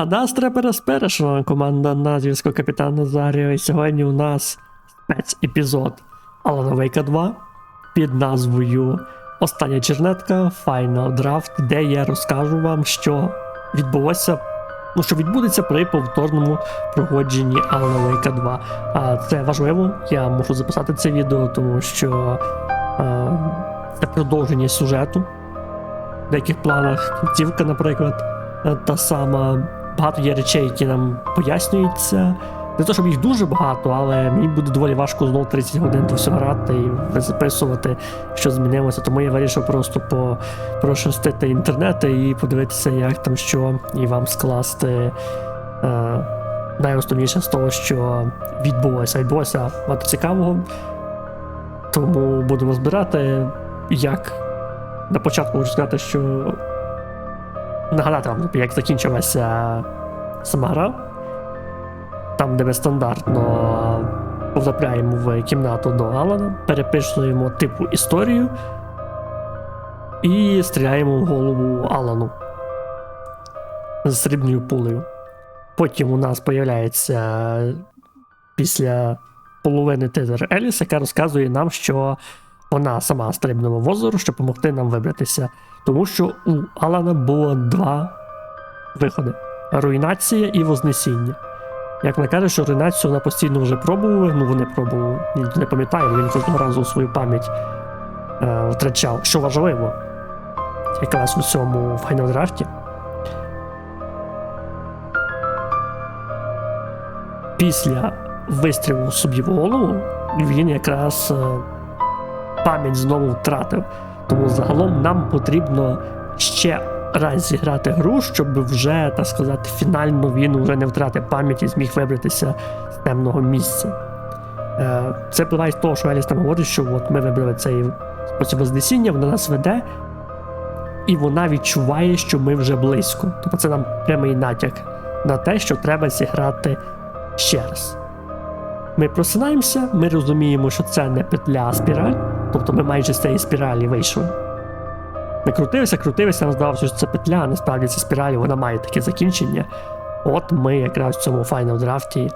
А нас треба команда на зв'язку Капітан Назаріо. І сьогодні у нас спецепізод Alan Wake 2 під назвою Остання чернетка Final Draft, де я розкажу вам, що відбулося. Ну, що відбудеться при повторному проходженні Wake 2. А це важливо, я мушу записати це відео, тому що е, це продовження сюжету. В деяких планах кінцівка, наприклад, е, та сама. Багато є речей, які нам пояснюються. Не то, щоб їх дуже багато, але мені буде доволі важко знову 30 годин то все грати і записувати, що змінилося. Тому я вирішив просто по, прошерстити інтернет і подивитися, як там що, і вам скласти е, найосновніше з того, що відбулося. Відбулося багато цікавого. Тому будемо збирати, як на початку хочу сказати, що нагадати вам, як закінчилася сама гра. Там, де ми стандартно потрапляємо в кімнату до Алана, переписуємо типу історію і стріляємо в голову Алану з срібною пулею. Потім у нас появляється після половини тизер Еліс, яка розказує нам, що вона сама стрибнула в озеро, щоб допомогти нам вибратися. Тому що у Алана було два виходи: руйнація і вознесіння. Як вона каже, що руйнацію вона постійно вже пробувала, ну вони пробували, ніхто не пам'ятає, він кожного разу свою пам'ять е, втрачав. Що важливо, якраз у цьому Final Draft. Після вистрілу собі в голову він якраз е, пам'ять знову втратив. Тому загалом нам потрібно ще раз зіграти гру, щоб вже, так сказати, фінально він вже не втратив пам'ять і зміг вибратися з темного місця. Е, Це впливає з того, що Еліс там говорить, що от ми вибрали цей спосіб вознесіння, вона нас веде, і вона відчуває, що ми вже близько. Тобто це нам прямий натяк на те, що треба зіграти ще раз. Ми просинаємося, ми розуміємо, що це не петля, а спіраль, тобто ми майже з цієї спіралі вийшли. Ми крутилися, крутилися, нам здавалося, що це петля, а насправді це спіраль, вона має таке закінчення. От ми якраз в цьому Final драфті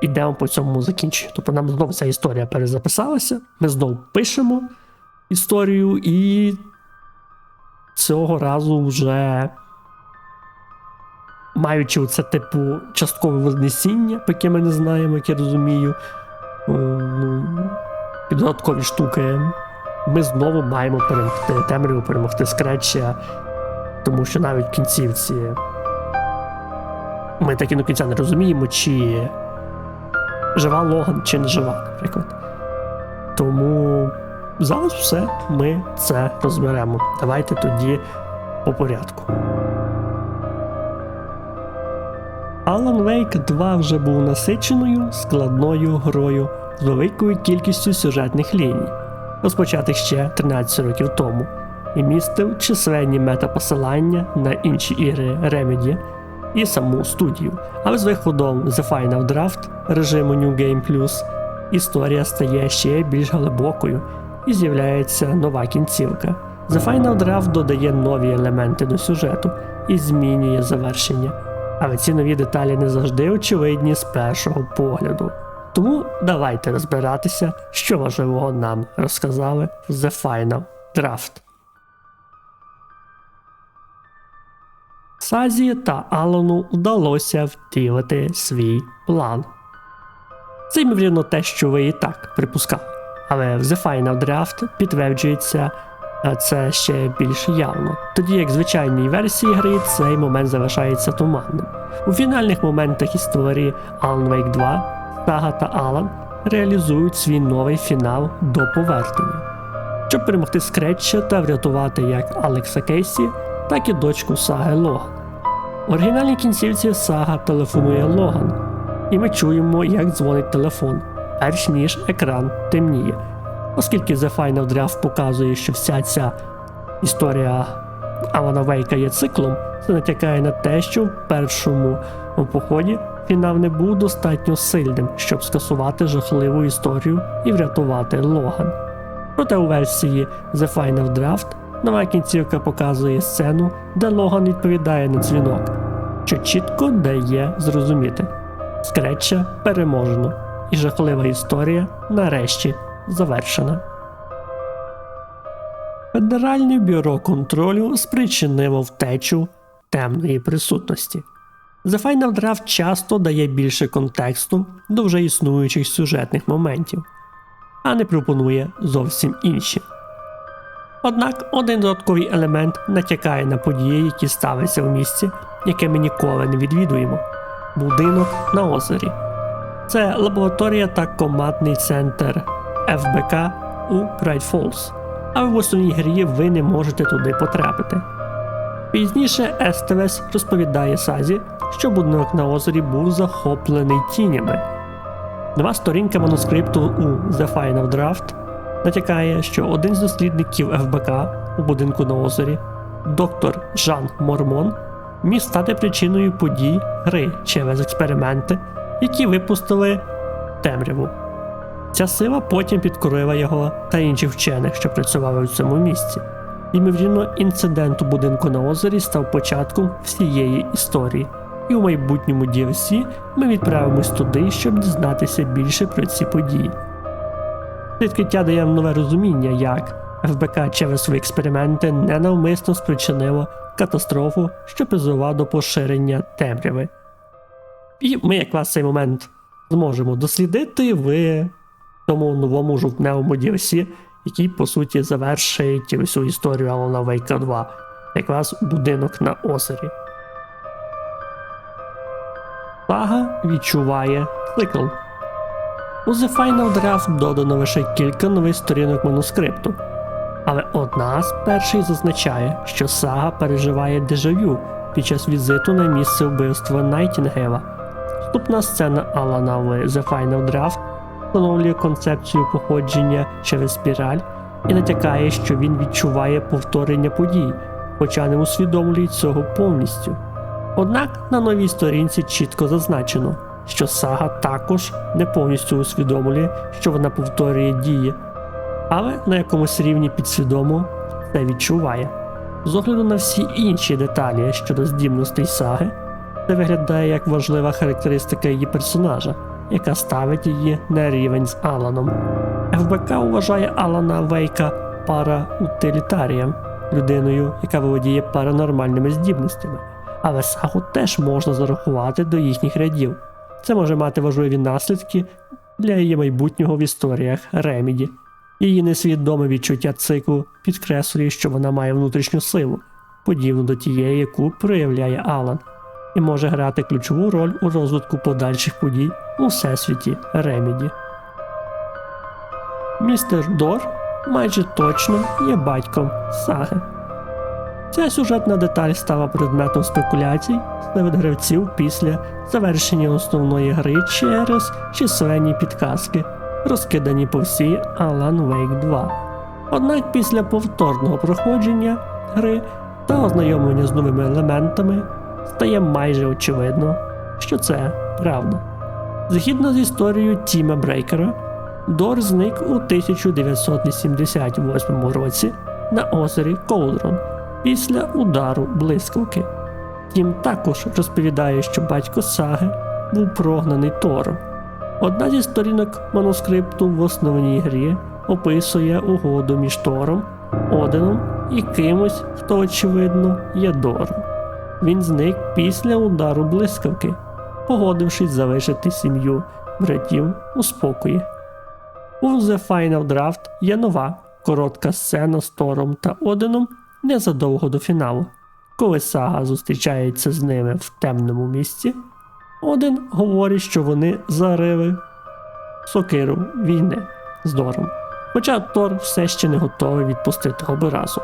йдемо по цьому закінченню. Тобто нам знову ця історія перезаписалася, ми знову пишемо історію, і цього разу вже маючи це типу часткове вознесіння, поки ми не знаємо, як я розумію, е, ну, і додаткові штуки, ми знову маємо перемогти темряву, перемогти скретча, тому що навіть в кінцівці ми так і до кінця не розуміємо, чи жива Логан, чи не жива, наприклад. Тому зараз все ми це розберемо. Давайте тоді по порядку. Alan Wake 2 вже був насиченою, складною грою з великою кількістю сюжетних ліній, розпочатих ще 13 років тому, і містив численні метапосилання на інші ігри Remedy і саму студію. Але з виходом The Final Draft режиму New Game Plus історія стає ще більш глибокою і з'являється нова кінцівка. The Final Draft додає нові елементи до сюжету і змінює завершення. Але ці нові деталі не завжди очевидні з першого погляду. Тому давайте розбиратися, що важливого нам розказали в The Final Draft. Сазі та Алану вдалося втілити свій план. Це ймовірно те, що ви і так припускали. Але в The Final Draft підтверджується це ще більш явно. Тоді як в звичайній версії гри цей момент залишається туманним. У фінальних моментах історії Alan Wake 2 Сага та Алан реалізують свій новий фінал до повернення, щоб перемогти Скретча та врятувати як Алекса Кейсі, так і дочку Саги Логан. В оригінальній кінцівці Сага телефонує Логан, і ми чуємо, як дзвонить телефон, перш ніж екран темніє. Оскільки The Final Draft показує, що вся ця історія Алана Вейка є циклом, це натякає на те, що в першому поході фінал не був достатньо сильним, щоб скасувати жахливу історію і врятувати Логан. Проте у версії The Final Draft нова кінцівка показує сцену, де Логан відповідає на дзвінок. що чітко дає зрозуміти. Скретча переможено, і жахлива історія нарешті завершена. Федеральне бюро контролю спричинило втечу темної присутності. The Final Draft часто дає більше контексту до вже існуючих сюжетних моментів, а не пропонує зовсім інші. Однак один додатковий елемент натякає на події, які ставляться в місці, яке ми ніколи не відвідуємо будинок на озері. Це лабораторія та командний центр ФБК у Bright Falls, але в основній грі ви не можете туди потрапити. Пізніше Естевес розповідає Сазі, що будинок на озері був захоплений тінями. Нова сторінка манускрипту у The Final Draft натякає, що один з дослідників ФБК у будинку на озері, доктор Жан Мормон, міг стати причиною подій гри через експерименти, які випустили темряву. Ця сила потім підкорила його та інших вчених, що працювали в цьому місці. Ймовірно, інцидент у будинку на озері став початком всієї історії, і у майбутньому DLC ми відправимось туди, щоб дізнатися більше про ці події. Відкриття дає нове розуміння, як ФБК через свої експерименти ненавмисно спричинило катастрофу, що призвела до поширення темряви. І ми якраз цей момент зможемо дослідити в тому новому жовтневому DLC, який, по суті, завершить всю історію Alan Wake 2, якраз будинок на озері. Сага відчуває цикл. У The Final Draft додано лише кілька нових сторінок манускрипту, але одна з перших зазначає, що сага переживає дежавю під час візиту на місце вбивства Найтінгела. Вступна сцена Алана в The Final Draft встановлює концепцію походження через спіраль і натякає, що він відчуває повторення подій, хоча не усвідомлює цього повністю. Однак на новій сторінці чітко зазначено, що сага також не повністю усвідомлює, що вона повторює дії, але на якомусь рівні підсвідомо це відчуває. З огляду на всі інші деталі щодо здібностей саги, це виглядає як важлива характеристика її персонажа, яка ставить її на рівень з Аланом. ФБК вважає Алана Вейка параутилітарієм, людиною, яка володіє паранормальними здібностями, але сагу теж можна зарахувати до їхніх рядів. Це може мати важливі наслідки для її майбутнього в історіях Реміді. Її несвідоме відчуття циклу підкреслює, що вона має внутрішню силу, подібну до тієї, яку проявляє Алан, і може грати ключову роль у розвитку подальших подій у всесвіті Реміді. Містер Дор майже точно є батьком саги. Ця сюжетна деталь стала предметом спекуляцій серед гравців після завершення основної гри через численні підказки, розкидані по всій Alan Wake 2. Однак після повторного проходження гри та ознайомлення з новими елементами стає майже очевидно, що це правда. Згідно з історією Тіма Брейкера, Дор зник у 1988 році на озері Коудрон після удару блискавки. Тім також розповідає, що батько Саги був прогнаний Тором. Одна зі сторінок манускрипту в основній грі описує угоду між Тором, Одином і кимось, хто, очевидно, є Дором. Він зник після удару блискавки, погодившись залишити сім'ю братів у спокої. У The Final Draft є нова коротка сцена з Тором та Одином незадовго до фіналу. Коли сага зустрічається з ними в темному місці, один говорить, що вони зарили сокиру війни з Дором, хоча Тор все ще не готовий відпустити образу.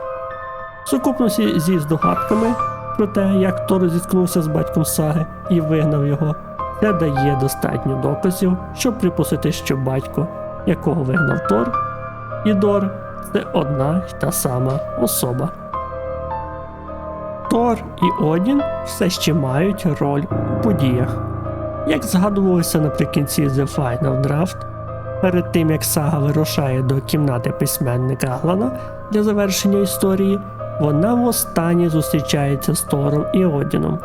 В сукупності зі здогадками про те, як Тор зіткнувся з батьком саги і вигнав його, це дає достатньо доказів, щоб припустити, що батько, якого вигнав Тор, і Дор це одна й та сама особа. Тор і Одін все ще мають роль у подіях. Як згадувалося наприкінці The Final Draft, перед тим як сага вирушає до кімнати письменника Аглана для завершення історії, вона востаннє зустрічається з Тором і Одіном.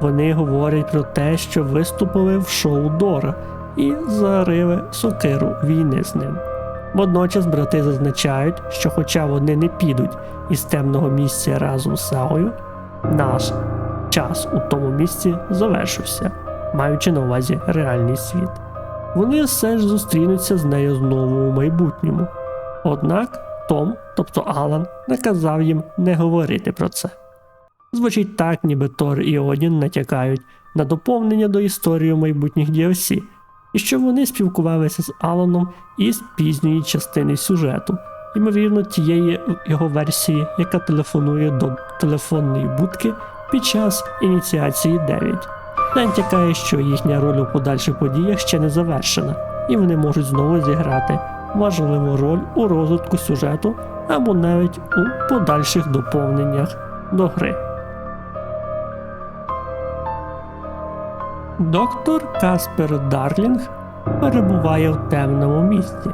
Вони говорять про те, що виступили в шоу Дора і зарили сокиру війни з ним. Водночас брати зазначають, що хоча вони не підуть із темного місця разом з сагою, наш час у тому місці завершився, маючи на увазі реальний світ. Вони все ж зустрінуться з нею знову у майбутньому. Однак Том, тобто Алан, наказав їм не говорити про це. Звучить так, ніби Тор і Одін натякають на доповнення до історії майбутніх DLC, і що вони спілкувалися з Аланом із пізньої частини сюжету, ймовірно, тієї його версії, яка телефонує до телефонної будки під час ініціації 9. Натякає, що їхня роль у подальших подіях ще не завершена, і вони можуть знову зіграти важливу роль у розвитку сюжету або навіть у подальших доповненнях до гри. Доктор Каспер Дарлінг перебуває в темному місці.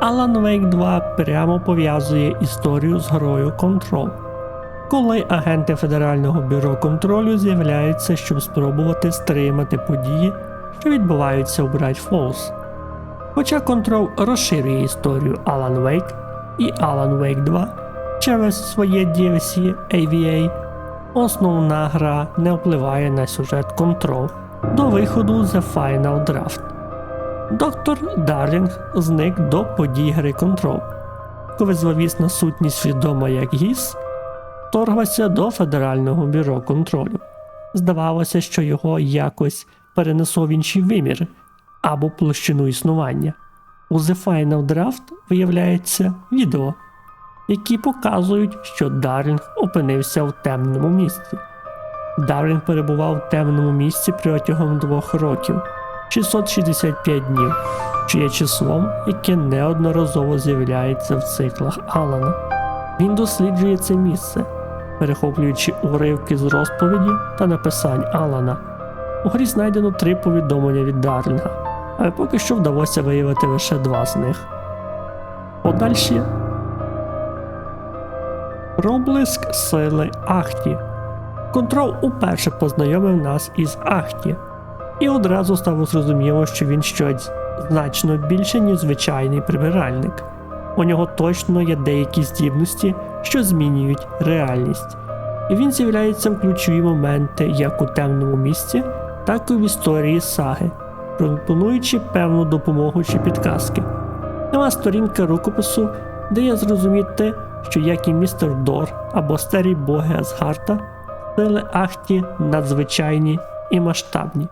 Alan Wake 2 прямо пов'язує історію з грою Control, коли агенти Федерального бюро контролю з'являються, щоб спробувати стримати події, що відбуваються у Bright Falls. Хоча Control розширює історію Alan Wake і Alan Wake 2 через своє DLC AVA, основна гра не впливає на сюжет Control до виходу The Final Draft. Доктор Дарлінг зник до подій гри Control, коли зловісна сутність відома як ГІС вторглася до Федерального бюро контролю. Здавалося, що його якось перенесло в інший вимір або площину існування. У The Final Draft виявляється відео, які показують, що Дарлінг опинився в темному місці. Дарлінг перебував в темному місці протягом двох років 665 днів, що є числом, яке неодноразово з'являється в циклах Алана. Він досліджує це місце, перехоплюючи уривки з розповіді та написань Алана. У грі знайдено три повідомлення від Дарлінга, але поки що вдалося виявити лише два з них. Подальші Проблиск сили Ахті. Контрол уперше познайомив нас із Ахті, і одразу стало зрозуміло, що він щось значно більше, ніж звичайний прибиральник. У нього точно є деякі здібності, що змінюють реальність, і він з'являється в ключові моменти як у темному місці, так і в історії саги, пропонуючи певну допомогу чи підказки. Нова сторінка рукопису дає зрозуміти, що як і містер Дор або старі боги Асгарта, сили Ахті надзвичайні і масштабні.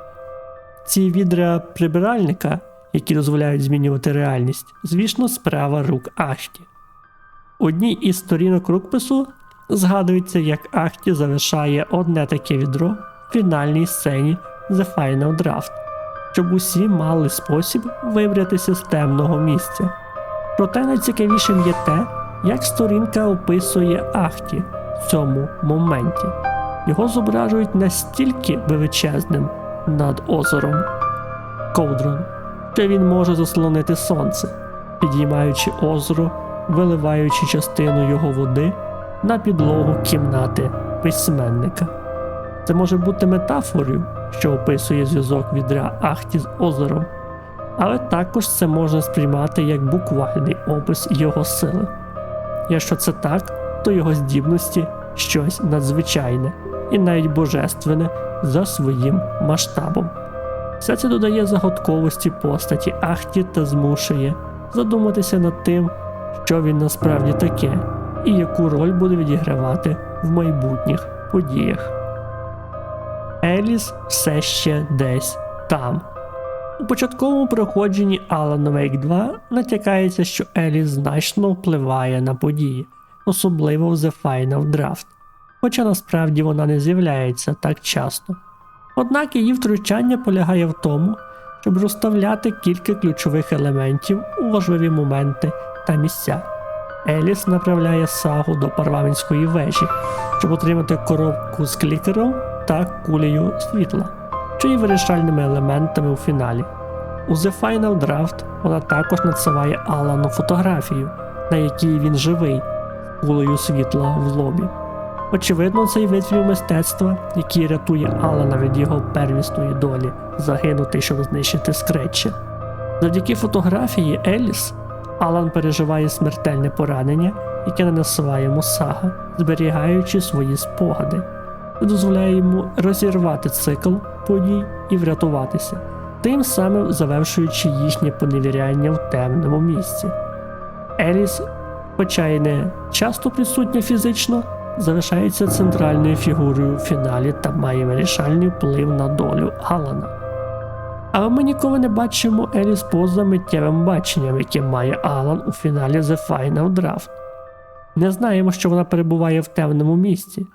Ці відра прибиральника, які дозволяють змінювати реальність, звісно, справа рук Ахті. Одній із сторінок рукопису згадується, як Ахті залишає одне таке відро в фінальній сцені The Final Draft, щоб усі мали спосіб вибратися з темного місця. Проте найцікавішим є те, як сторінка описує Ахті в цьому моменті. Його зображують настільки величезним над озером Ковдрон, що він може заслонити сонце, підіймаючи озеро, виливаючи частину його води на підлогу кімнати письменника. Це може бути метафорою, що описує зв'язок відра Ахті з озером, але також це можна сприймати як буквальний опис його сили. Якщо це так, то його здібності щось надзвичайне і навіть божественне за своїм масштабом. Все це додає загадковості постаті Ахті та змушує задуматися над тим, що він насправді таке, і яку роль буде відігравати в майбутніх подіях. Еліс все ще десь там. У початковому проходженні Alan Wake 2 натякається, що Еліс значно впливає на події, особливо в The Final Draft, хоча насправді вона не з'являється так часто. Однак її втручання полягає в тому, щоб розставляти кілька ключових елементів у важливі моменти та місця. Еліс направляє сагу до парламентської вежі, щоб отримати коробку з клікером та кулею світла, що є вирішальними елементами у фіналі. У The Final Draft вона також надсилає Алану фотографію, на якій він живий, кулею світла в лобі. Очевидно, цей витвір мистецтва, який рятує Алана від його первісної долі, загинути, щоб знищити скретча. Завдяки фотографії Еліс Алан переживає смертельне поранення, яке нанесла йому сага, зберігаючи свої спогади. Дозволяє йому розірвати цикл подій і врятуватися, тим самим завершуючи їхнє поневіряння в темному місці. Еліс, хоча й не часто присутня фізично, залишається центральною фігурою в фіналі та має вирішальний вплив на долю Алана. Але ми ніколи не бачимо Еліс поза миттєвим баченням, яке має Алан у фіналі The Final Draft. Не знаємо, що вона перебуває в темному місці,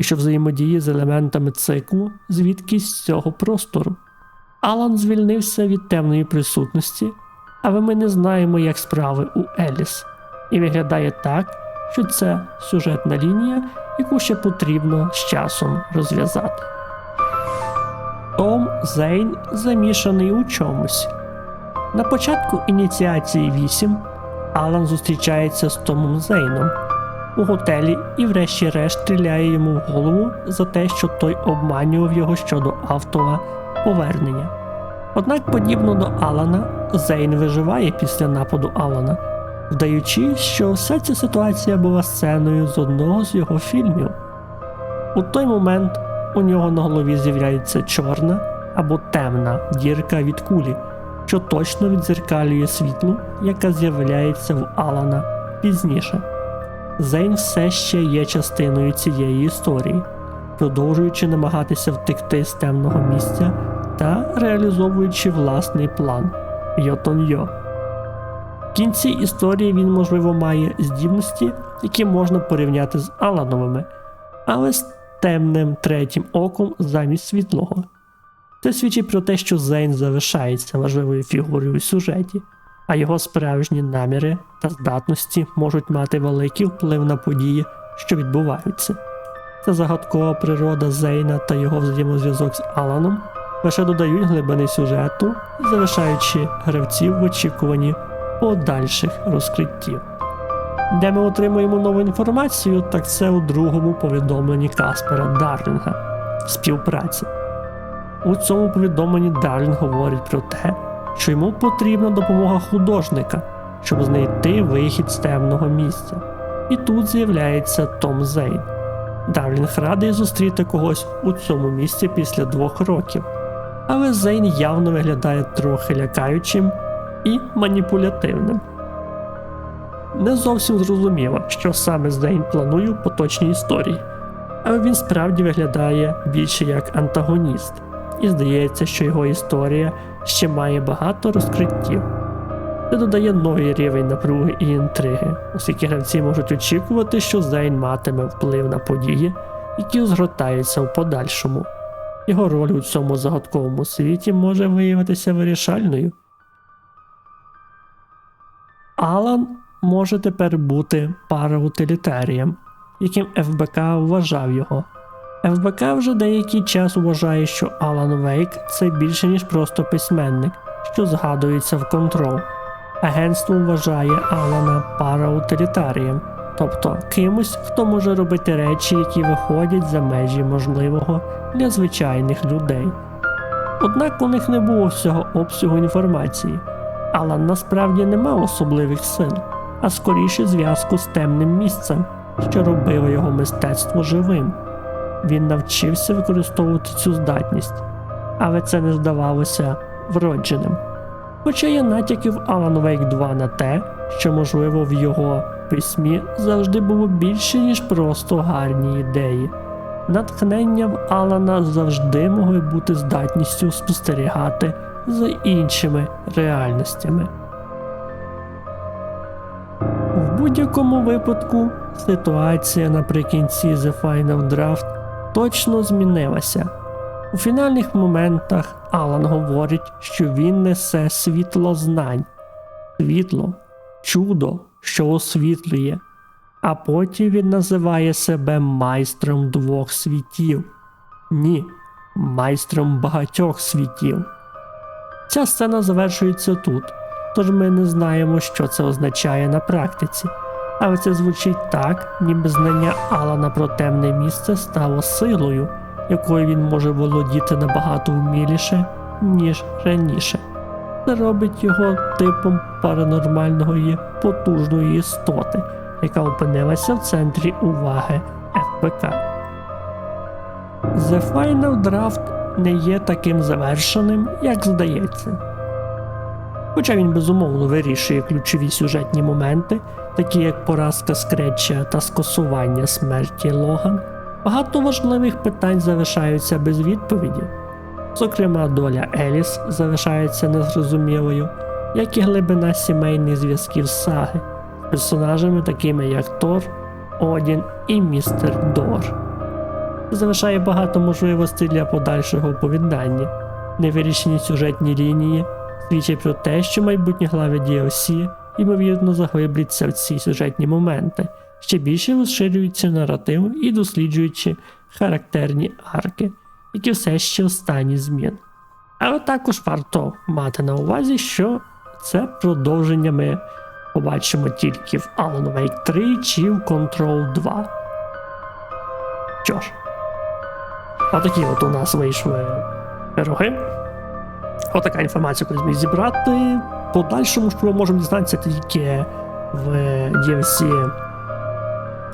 і що взаємодіє з елементами циклу звідкись з цього простору. Алан звільнився від темної присутності, але ми не знаємо, як справи у Еліс, і виглядає так, що це сюжетна лінія, яку ще потрібно з часом розв'язати. Том Зейн замішаний у чомусь. На початку ініціації 8 Алан зустрічається з Томом Зейном у готелі і, врешті-решт, стріляє йому в голову за те, що той обманював його щодо автора повернення. Однак, подібно до Алана, Зейн виживає після нападу Алана, вдаючи, що вся ця ситуація була сценою з одного з його фільмів. У той момент у нього на голові з'являється чорна або темна дірка від кулі, що точно відзеркалює світло, яке з'являється в Алана пізніше. Зейн все ще є частиною цієї історії, продовжуючи намагатися втекти з темного місця та реалізовуючи власний план Йотон-Йо. В кінці історії він, можливо, має здібності, які можна порівняти з Алановими, але з темним третім оком замість світлого. Це свідчить про те, що Зейн залишається важливою фігурою у сюжеті, а його справжні наміри та здатності можуть мати великий вплив на події, що відбуваються. Ця загадкова природа Зейна та його взаємозв'язок з Аланом лише додають глибини сюжету, залишаючи гравців в очікуванні подальших розкриттів. Де ми отримуємо нову інформацію, так це у другому повідомленні Каспера Дарлінга співпраці. У цьому повідомленні Дарлінг говорить про те, що йому потрібна допомога художника, щоб знайти вихід з темного місця. І тут з'являється Том Зейн. Дарлінг радий зустріти когось у цьому місці після двох років, але Зейн явно виглядає трохи лякаючим і маніпулятивним. Не зовсім зрозуміло, що саме Зейн планує у поточній історії, але він справді виглядає більше як антагоніст, і здається, що його історія ще має багато розкриттів. Це додає новий рівень напруги і інтриги, оскільки гравці можуть очікувати, що Зейн матиме вплив на події, які згортаються в подальшому. Його роль у цьому загадковому світі може виявитися вирішальною. Алан може тепер бути параутилітарієм, яким ФБК вважав його. ФБК вже деякий час вважає, що Алан Вейк це більше, ніж просто письменник, що згадується в контрол. Агентство вважає Алана параутилітарієм, тобто кимось, хто може робити речі, які виходять за межі можливого для звичайних людей. Однак у них не було всього обсягу інформації. Алан насправді не мав особливих сил, а скоріше зв'язку з темним місцем, що робило його мистецтво живим. Він навчився використовувати цю здатність, але це не здавалося вродженим. Хоча є натяків Alan Wake 2 на те, що, можливо, в його письмі завжди було більше, ніж просто гарні ідеї. Натхнення в Алана завжди могли бути здатністю спостерігати за іншими реальностями. В будь-якому випадку ситуація наприкінці The Final Draft точно змінилася. У фінальних моментах Алан говорить, що він несе світло знань, світло, чудо, що освітлює, а потім він називає себе майстром двох світів. Ні, майстром багатьох світів. Ця сцена завершується тут, тож ми не знаємо, що це означає на практиці. Але це звучить так, ніби знання Алана про темне місце стало силою, якою він може володіти набагато вміліше, ніж раніше. Це робить його типом паранормальної потужної істоти, яка опинилася в центрі уваги ФБК. The Final Draft не є таким завершеним, як здається. Хоча він безумовно вирішує ключові сюжетні моменти, такі як поразка Скретча та скасування смерті Логан, багато важливих питань залишаються без відповіді. Зокрема, доля Еліс залишається незрозумілою, як і глибина сімейних зв'язків саги з персонажами, такими як Тор, Одін і Містер Дор. Залишає багато можливостей для подальшого оповідання. Невирішені сюжетні лінії свідчать про те, що майбутні глави DLC ймовірно заглибляться в ці сюжетні моменти, ще більше розширюючи наратив і досліджуючи характерні арки, які все ще в стані змін. Але також варто мати на увазі, що це продовження ми побачимо тільки в Alan Wake 3 чи в Control 2. Що ж, отакі от у нас вийшли пироги. Отака інформація, яку я зміг зібрати. Подальшому, що ми можемо дізнатися тільки в DLC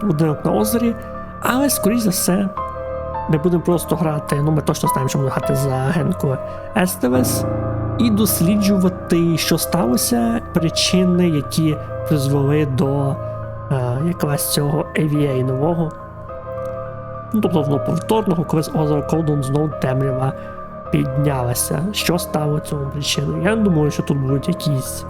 Будинок на озері. Але, скоріш за все, ми будемо просто грати. Ну, ми точно знаємо, що будемо грати за агентку Естевес і досліджувати, що сталося, причини, які призвели до е, якраз цього AVA нового. Ну, тобто воно повторного, коли з озера Колдун знову темрява піднялася. Що стало цьому причиною? Я не думаю, що тут будуть якісь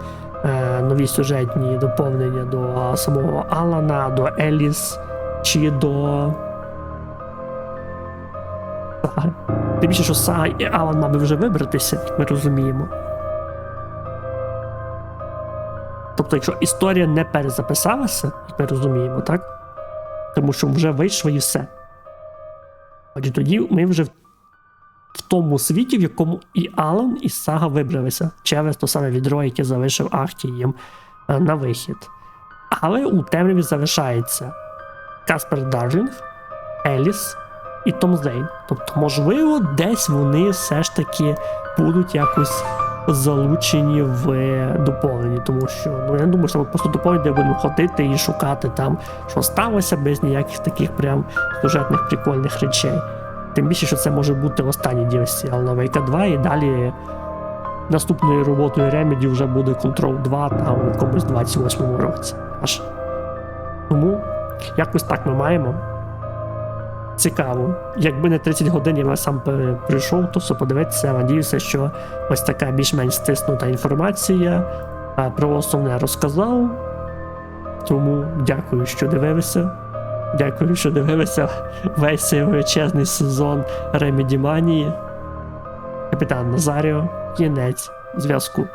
е, нові сюжетні доповнення до самого Алана, до Еліс чи до. Саги. Тим більше, що Сага і Алан мав вже вибратися, як ми розуміємо. Тобто, якщо історія не перезаписалася, як ми розуміємо, так? Тому що вже вийшло і все. Отже, тоді ми вже в тому світі, в якому і Алан, і Сага вибралися через то саме відро, яке залишив Ахті їм е, на вихід. Але у темряві залишається Каспер Дарлінг, Еліс і Том Зейн. Тобто, можливо, десь вони все ж таки будуть якось залучені в доповненні, тому що ну я не думаю, що ми просто доповнення, де будемо ходити і шукати там, що сталося, без ніяких таких прям сюжетних прикольних речей. Тим більше, що це може бути останній DLC Alan Wake 2, і далі наступною роботою Remedy вже буде Control 2 там в якомусь 28 році. Аж. Тому якось так ми маємо. Цікаво. Якби не 30 годин я сам прийшов, то все подивитися. Надіюся, що ось така більш-менш стиснута інформація про основне розказав. Тому дякую, що дивилися. Дякую, що дивилися весь цей величезний сезон Ремеді Манії. Капітан Назаріо, кінець зв'язку.